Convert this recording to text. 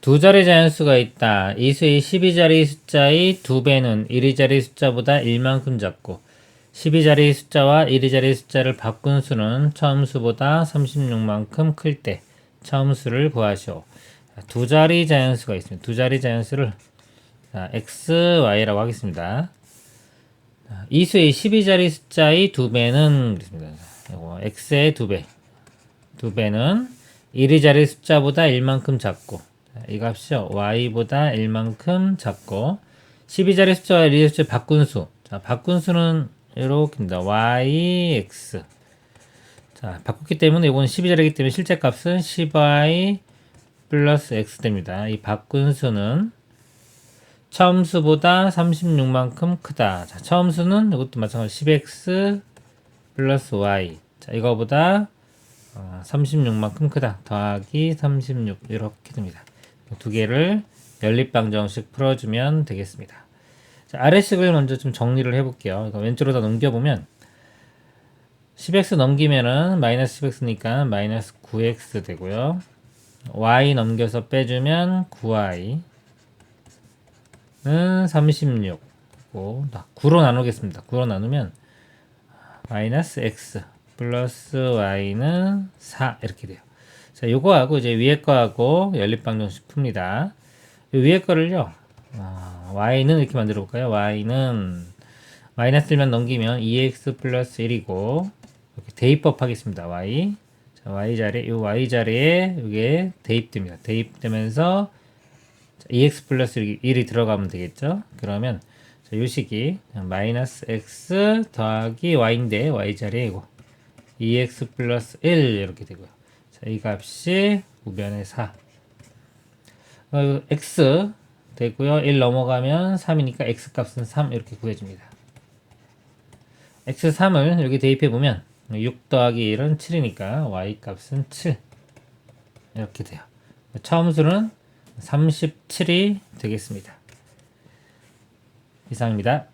두 자리 자연수가 있다. 이 수의 12자리 숫자의 두 배는 1위자리 숫자보다 1만큼 작고 12자리 숫자와 1위자리 숫자를 바꾼 수는 처음 수보다 36만큼 클 때 처음 수를 구하시오. 두 자리 자연수가 있습니다. 두 자리 자연수를 자, x, y라고 하겠습니다. 자, 이 수의 12자리 숫자의 두 배는 x의 두 배. 두 배는 1위자리 숫자보다 1만큼 작고 자, 이 값이요. y보다 1만큼 작고 12자리 숫자와 1위자리 숫자 바꾼 수. 자, 바꾼 수는 이렇게입니다. y, x. 자, 바꿨기 때문에 이건 12자리이기 때문에 실제 값은 10y 플러스 x 됩니다. 이 바꾼 수는 처음 수보다 36만큼 크다. 자, 처음 수는 이것도 마찬가지 10x 플러스 y. 자, 이거보다 어, 36만큼 크다. 더하기 36 이렇게 됩니다. 두 개를 연립방정식 풀어주면 되겠습니다. 자, 아래식을 먼저 좀 정리를 해볼게요. 왼쪽으로 다 넘겨보면 10x 넘기면은 마이너스 10x니까 마이너스 9x 되고요. y 넘겨서 빼주면 9y 는 36. 고 9로 나누겠습니다. 9로 나누면 마이너스 x 플러스 y는 4 이렇게 돼요. 자, 요거하고 이제 위에 거하고 연립방정식 풉니다. 요 위에 거를요. 어, y는 이렇게 만들어 볼까요? y는 마이너스 1만 넘기면 2x 플러스 1이고 이렇게 대입법 하겠습니다. y 자, y 자리 요 y 자리에 이게 대입됩니다. 대입되면서 자, 2x 플러스 1이 들어가면 되겠죠? 그러면 자, 요 식이 마이너스 x 더하기 y인데 y 자리에 이거 2x 플러스 1 이렇게 되고요. 자, 이 값이 우변의 4. 어, x 되고요. 1 넘어가면 3이니까 x 값은 3 이렇게 구해줍니다. x3을 여기 대입해 보면 6 더하기 1은 7이니까 y 값은 7 이렇게 돼요. 처음 수는 37이 되겠습니다. 이상입니다.